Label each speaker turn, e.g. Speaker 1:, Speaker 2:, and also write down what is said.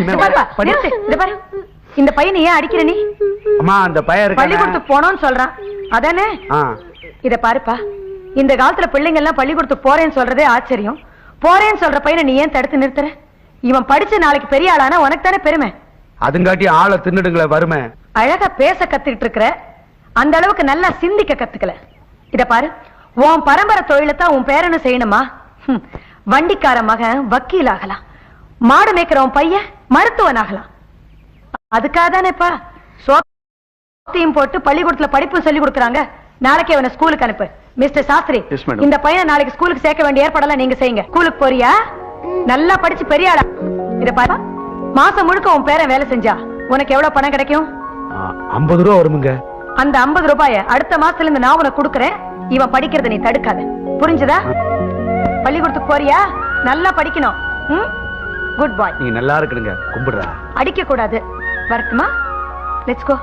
Speaker 1: இந்த பாருப்பா,
Speaker 2: படி.
Speaker 1: நிறுத்து, இந்த பாரு. இந்த பையனை ஏன் அடிக்கிற நீ?
Speaker 2: அம்மா அந்த பையன் இருக்கானே.
Speaker 1: பள்ளிக்கூடத்துக்கு போனோம்னு சொல்றான். அதானே?
Speaker 2: ஆ.
Speaker 1: இத பாருப்பா. இந்த காலத்துல பிள்ளைங்க எல்லாம் பள்ளிக்கூடத்துக்கு போறேன்னு சொல்றதே ஆச்சரியம். போறேன்னு சொல்ற பையனை நீ ஏன் தடுத்து நிறுத்துற? இவன் படிச்சு நாளைக்கு பெரிய ஆளானா உனக்கு தானே பெருமை?
Speaker 2: அதுங்காட்டி ஆளை தின்னுடுங்களே வருமே
Speaker 1: அழகா பேச கத்துக்கிட்டு இருக்கிற அந்த அளவுக்கு நல்லா சிந்திக்க கத்துக்கல. இத பாரு. உன் பரம்பரை தொழிலை தான் உன் பேரனும் செய்யணுமா? வண்டிக்கார மகன் வக்கீல் ஆகலாம் மாடு மேய்க்கிற உன் பையன் மருத்துவன் ஆகலாம் அதுக்காக தானேப்பா சோத்தையும் போட்டு பள்ளிக்கூடத்துல படிப்பும் சொல்லி கொடுக்கறாங்க. நாளைக்கே அவனை ஸ்கூலுக்கு அனுப்பு. மிஸ்டர் சாஸ்திரி. இந்த பையனை நாளைக்கு ஸ்கூலுக்கு சேர்க்க வேண்டிய ஏற்பாடெல்லாம் நீங்க செய்யுங்க. ஸ்கூலுக்கு போறியா? நல்லா படிச்சு பெரிய ஆளா. இத பாரு. மாசம் முழுக்க உன் பேரன் வேலை செஞ்சா உனக்கு எவ்வளவு பணம் கிடைக்கும்?
Speaker 2: ஐம்பது ரூபா வருமுங்க.
Speaker 1: அந்த 50 ரூபாய அடுத்த மாசத்துல இருந்து நான் உனக்கு கொடுக்கறேன். இவன் படிக்கிறத நீ தடுக்காத. புரிஞ்சுதா? பள்ளிக்கூடத்துக்கு போறியா? நல்லா படிக்கணும். குட் பாய்
Speaker 2: நீங்க நல்லா இருக்கணுங்க. கும்பிடுறா.
Speaker 1: அடிக்க கூடாது வரட்டுமா? Let's go